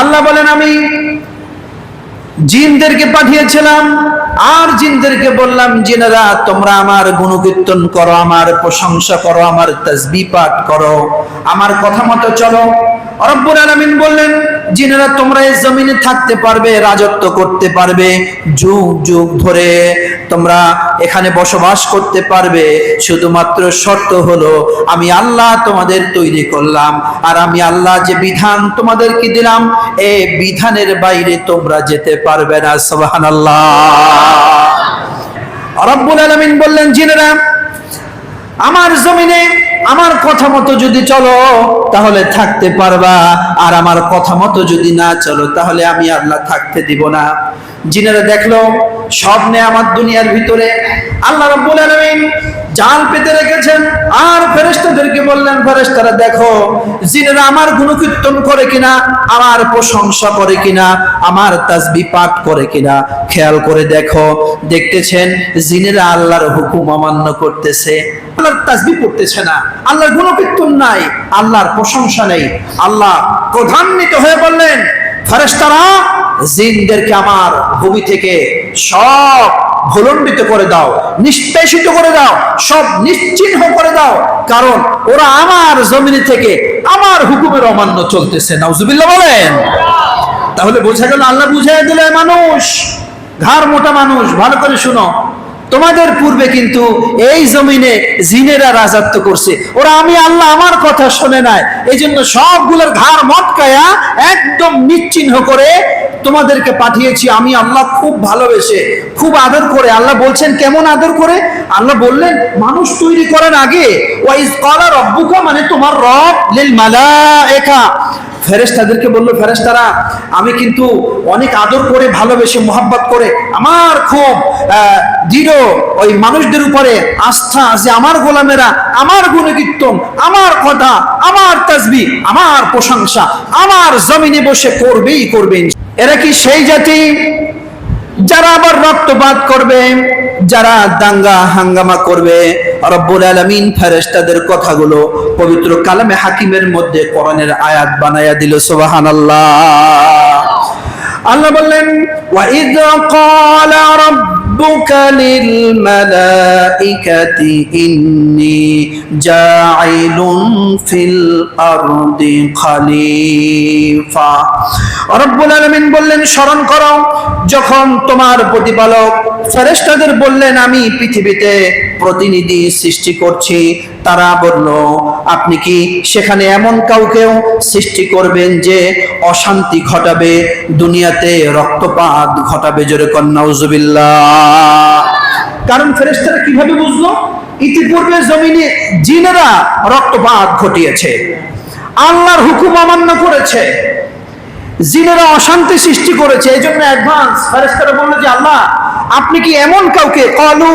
আল্লাহ বলেন, আমি জিনদেরকে পাঠিয়েছিলাম, আর জিনদেরকে বললাম, জিনেরা, তোমরা আমার গুণকীর্তন করো, আমার প্রশংসা করো, আমার তাজবি পাঠ করো, আমার কথা মতো চলো। রব্বুল আলমিন বললেন জিনেরা তোমরা এই জমিনে থাকতে পারবে, রাজত্ব করতে পারবে, যুগ যুগ ধরে তোমরা এখানে বসবাস করতে পারবে। শুধুমাত্র শর্ত হলো, আমি আল্লাহ তোমাদের তৈরি করলাম, আর আমি আল্লাহ যে বিধান তোমাদেরকে দিলাম এই বিধানের বাইরে তোমরা যেতে পারবে না, সুবহানাল্লাহ। রব্বুল আলামিন বললেন, জিনেরা, আমার জমিনে আমার কথা মতো যদি চলো, তাহলে থাকতে পারবা। আর আমার কথা মতো যদি না চলো, তাহলে আমি আল্লাহ থাকতে দিব না। জিনেরা দেখল, স্বপ্নে আমার দুনিয়ার ভিতরে আল্লাহ রব্বুল আলামিন জাল পেতে রেখেছেন, আর ফেরেশতাদেরকে বললেন, ফেরেশতারা, দেখো, জিনেরা আমার গুণকীর্তন করে কিনা, আমার প্রশংসা করে কিনা, আমার তাসবি পাঠ করে কিনা। খেয়াল করে দেখো, দেখতেছেন, জিনেরা আল্লাহর হুকুম অমান্য করতেছে। আল্লাহর তাসবি পড়তেছে না, আল্লাহর গুণকীর্তন নাই, আল্লাহর প্রশংসা নেই। আল্লাহ প্রধান্বিত হয়ে বললেন, ফেরেশতারা, জিনদেরকে আমার ভূমি থেকে সব ভুলণ্ডিত করে দাও, নিষ্পেষিত করে দাও, সব নিশ্চিহ্ন করে দাও। কারণ ওরা আমার জমিনে থেকে আমার হুকুমের অমান্য চলতেছে। নাউজুবিল্লাহ বলেন। তাহলে বোঝা গেল, আল্লাহ বুঝাই দিলে মানুষ, ঘাড় মোটা মানুষ, ভালো করে শুনো। তোমাদের পূর্বে কিন্তু এই জমিনে জিনেরা রাজত্ব করছে। ওরা আমি আল্লাহ আমার কথা শোনে নাই। এই জন্য সবগুলোর ঘাড় মটকায়া একদম নিশ্চিহ্ন করে তোমাদেরকে পাঠিয়েছি, আমি আল্লাহ খুব ভালোবেসে, খুব আদর করে। আল্লাহ বলছেন, কেমন আদর করে? আল্লাহ বললেন, মানুষ তৈরি করার আগে ওয়াইজ কলা রব্বুকা মানে তোমার রব, লিল মালায়েকা। ফেরেশতাদেরকে বলল, ফেরেশতারা, আমি কিন্তু অনেক আদর করে, ভালোবেসে, মোহাব্বত করে, আমার খুব দৃঢ় ওই মানুষদের উপরে আস্থা যে আমার গোলামেরা, আমার গুণকীর্তন, আমার কথা, আমার তাসবি, আমার প্রশংসা, আমার জমিনে বসে করবেই করবেন এরা কি সেই জাতি? যারা আবার রক্তপাত করবে, যারা দাঙ্গা হাঙ্গামা করবে। রব্বুল আলামিন ফেরেশতাদের কথাগুলো পবিত্র কালামে হাকিমের মধ্যে করণের আয়াত বানায়া দিল সোবাহান আল্লাহ বললেন রাব্বুকা লিল মালাইকাতি জাইলুন ফিল আরদি খলিফা। রব্বুল আলামিন বললেন, স্মরণ করো, যখন তোমার প্রতিপালক ফেরেশতাদের বললেন, আমি পৃথিবীতে প্রতিনিধি সৃষ্টি করছি, তারা বলল, আপনি কি সেখানে এমন কাউকেও সৃষ্টি করবেন যে অশান্তি ঘটাবে, দুনিয়াতে রক্তপাত ঘটাবে? জোরে কন্যাউজুবিল্লাহ কারণ ফেরেশতারা কীভাবে বুঝলো? ইতিপূর্বে জমিনে জিনেরা রক্তপাত ঘটিয়েছে। আল্লাহর হুকুম অমান্য করেছে। জিনেরা অশান্তি সৃষ্টি করেছে। এই জন্য অ্যাডভান্স ফেরেশতারা বলল যে, আল্লাহ, আপনি কি এমন কাউকে কলু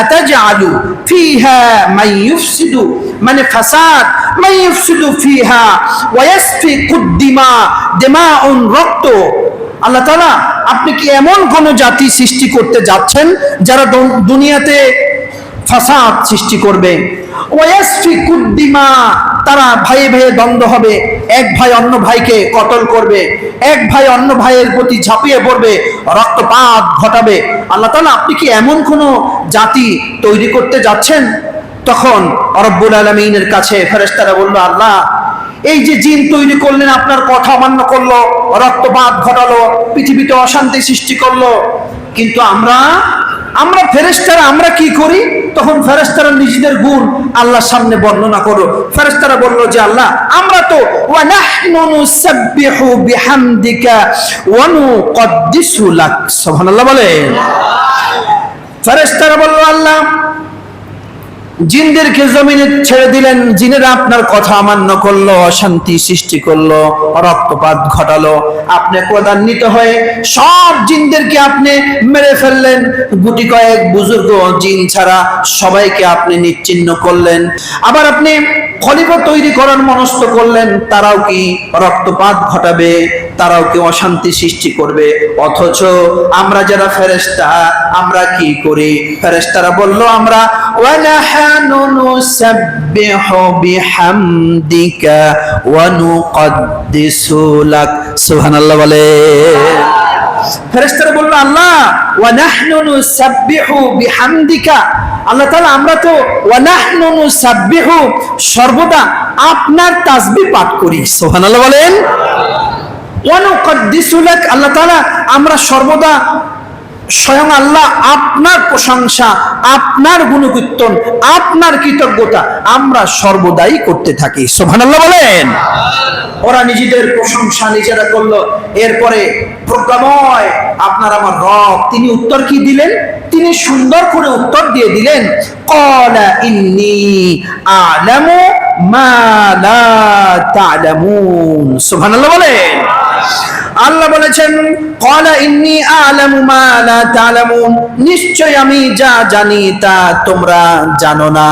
আতাজআলু ফিহা ইউফসিদু? মানে ফাসাদ ইউফসিদু ফিহা ওয়া ইয়াসফিকু দিমা, দিমাউন রক্ত আল্লাহ তালা আপনি কি এমন কোন জাতি সৃষ্টি করতে যাচ্ছেন যারা দুনিয়াতে ফাসাদ সৃষ্টি করবে? ওয়াসফিকুদ্দিমা, তারা ভাইয়ে ভাইয়ে দ্বন্দ্ব হবে। এক ভাই অন্য ভাইকে কতল করবে? এক ভাই অন্য ভাইয়ের প্রতি ঝাঁপিয়ে পড়বে, রক্তপাত ঘটাবে। আল্লাহ তালা আপনি কি এমন কোন জাতি তৈরি করতে যাচ্ছেন? তখন অরব্বুল আলমিনের কাছে ফেরেশতারা বলল, আল্লাহ এই যে জিন তৈরি করলেন, আপনার কথা অমান্য করল, রক্তপাত ঘটালো, পৃথিবীতে অশান্তি সৃষ্টি করল। কিন্তু আমরা আমরা ফেরেশতারা, আমরা কি করি? তখন ফেরেশতারা নিজেদের গুণ আল্লাহর সামনে বর্ণনা করো ফেরেস্তারা বলল যে আল্লাহ, আমরা তো সুবহানাল্লাহ বলেন। ফেরেশতারা বলল, আল্লাহ জিনদেরকে জমিনে ছেড়ে দিলেন, জিনেরা আপনার কথা অমান্য করল, অশান্তি সৃষ্টি করল, রক্তপাত ঘটালো। আপনি ক্রোধান্বিত হয়ে সব জিনদেরকে আপনি মেরে ফেললেন। গুটি কয়েক বুজুর্গ জিন ছাড়া সবাইকে আপনি নিশ্চিন্ন করলেন। আবার আপনি খলিফা তৈরি করার মনস্থ করলেন, তারাও কি রক্তপাত ঘটাবে? তারাও কি অশান্তি সৃষ্টি করবে? অথচ আমরা যারা ফেরেশতা, আমরা কি করি? ফেরেশতারা বলল, আমরা ওয়ানাহানু সুবহানাল্লাহ বলে। ফেরেশতারা বলল, আল্লাহ, ওয়া নাহনু নুসাব্বিহু বিহামদিকা। আল্লাহ তাআলা, আমরা তো ওয়া নাহনু নুসাব্বিহু সর্বদা আপনার তাসবিহ পাঠ করি। সুবহানাল্লাহ বলেন। ওয়া নুকদ্দিসু লাক আল্লাহ তাআলা, আমরা সর্বদা স্বয়ং আল্লাহ আপনার প্রশংসা, আপনার গুণকীর্তন, আপনার কৃতজ্ঞতা আমরা সর্বদাই করতে থাকি। সুবহানাল্লাহ বলেন। ওরা নিজেদের প্রশংসা নিজেরা করল। এরপরে প্রজ্ঞাময় আপনার আমার রব, তিনি উত্তর কি দিলেন? তিনি সুন্দর করে উত্তর দিয়ে দিলেন কলা ইন্নি আলামু মা লা তা'লামুন। সুবহানাল্লাহ বলেন। আল্লাহ বলেছেন, কলা ইন্নি আলামু মা লা নিশ্চয় আমি যা জানি তা তোমরা জানো না।